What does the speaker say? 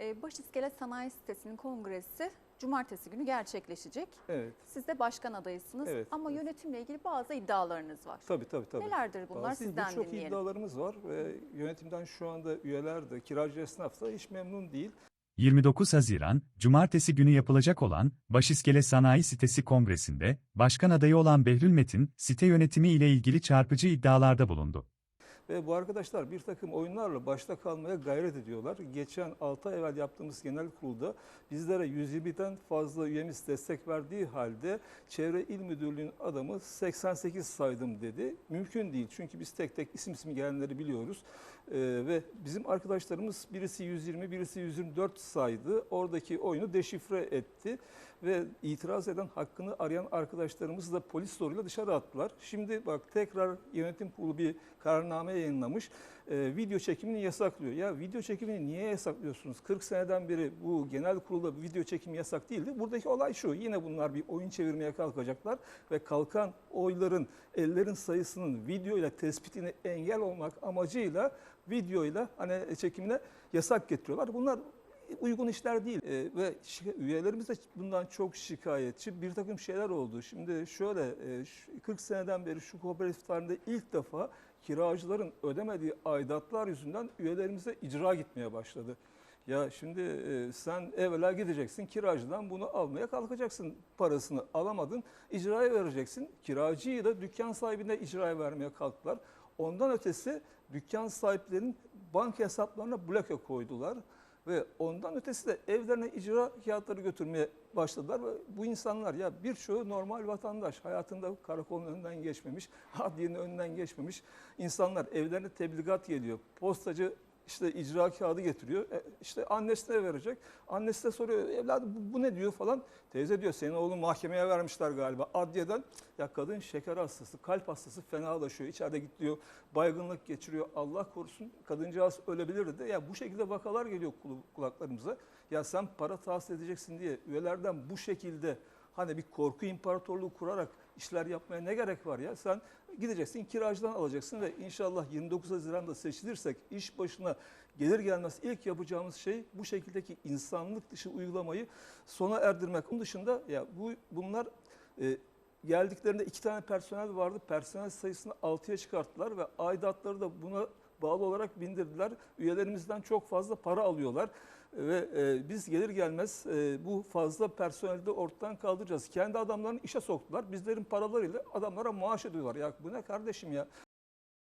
e, Baş İskelet Sanayi Sitesi'nin kongresi cumartesi günü gerçekleşecek. Evet. Siz de başkan adayısınız Evet, ama evet. yönetimle ilgili bazı iddialarınız var. Tabii tabii tabii. Nelerdir bunlar Bazı sizden Birçok dinleyelim. iddialarımız var ve yönetimden şu anda üyeler de kiracı esnaf da hiç memnun değil. 29 Haziran, Cumartesi günü yapılacak olan Başiskele Sanayi Sitesi Kongresi'nde, başkan adayı olan Behlül Metin, site yönetimi ile ilgili çarpıcı iddialarda bulundu. Ve bu arkadaşlar bir takım oyunlarla başta kalmaya gayret ediyorlar. Geçen 6 ay evvel yaptığımız genel kurulda bizlere 120'den fazla üyemiz destek verdiği halde Çevre İl Müdürlüğü'nün adamı 88 saydım dedi. Mümkün değil çünkü biz tek tek isim isim gelenleri biliyoruz. Ee, ve bizim arkadaşlarımız birisi 120, birisi 124 saydı. Oradaki oyunu deşifre etti ve itiraz eden hakkını arayan arkadaşlarımızı da polis zoruyla dışarı attılar. Şimdi bak tekrar yönetim kurulu bir kararname yayınlamış. Ee, video çekimini yasaklıyor. Ya video çekimini niye yasaklıyorsunuz? 40 seneden beri bu genel kurulda video çekimi yasak değildi. Buradaki olay şu. Yine bunlar bir oyun çevirmeye kalkacaklar ve kalkan oyların, ellerin sayısının video ile tespitini engel olmak amacıyla videoyla hani çekimine yasak getiriyorlar. Bunlar uygun işler değil Ee, ve üyelerimiz de bundan çok şikayetçi. Bir takım şeyler oldu. Şimdi şöyle e, şu 40 seneden beri şu kooperatiflerde ilk defa kiracıların ödemediği aidatlar yüzünden üyelerimize icra gitmeye başladı. Ya şimdi e, sen evvela gideceksin kiracıdan bunu almaya kalkacaksın. Parasını alamadın icraya vereceksin. Kiracıyı da dükkan sahibine icraya vermeye kalktılar. Ondan ötesi dükkan sahiplerinin banka hesaplarına bloke koydular. Ve ondan ötesi de evlerine icra kağıtları götürmeye başladılar. Ve bu insanlar ya birçoğu normal vatandaş. Hayatında karakolun önünden geçmemiş, adliyenin önünden geçmemiş. insanlar evlerine tebligat geliyor. Postacı işte icra kağıdı getiriyor. E, işte annesine verecek. Annesi de soruyor evladım bu, bu ne diyor falan. Teyze diyor senin oğlun mahkemeye vermişler galiba. Adliyeden ya kadın şeker hastası, kalp hastası fenalaşıyor. İçeride git diyor baygınlık geçiriyor. Allah korusun kadıncağız ölebilirdi de. Ya bu şekilde vakalar geliyor kul- kulaklarımıza. Ya sen para tahsil edeceksin diye üyelerden bu şekilde hani bir korku imparatorluğu kurarak işler yapmaya ne gerek var ya? Sen gideceksin kiracıdan alacaksın ve inşallah 29 Haziran'da seçilirsek iş başına gelir gelmez ilk yapacağımız şey bu şekildeki insanlık dışı uygulamayı sona erdirmek. Onun dışında ya bu bunlar e, geldiklerinde iki tane personel vardı. Personel sayısını 6'ya çıkarttılar ve aidatları da buna bağlı olarak bindirdiler. Üyelerimizden çok fazla para alıyorlar. Ve e, biz gelir gelmez e, bu fazla personeli de ortadan kaldıracağız. Kendi adamlarını işe soktular. Bizlerin paralarıyla adamlara maaş ödüyorlar. Ya bu ne kardeşim ya?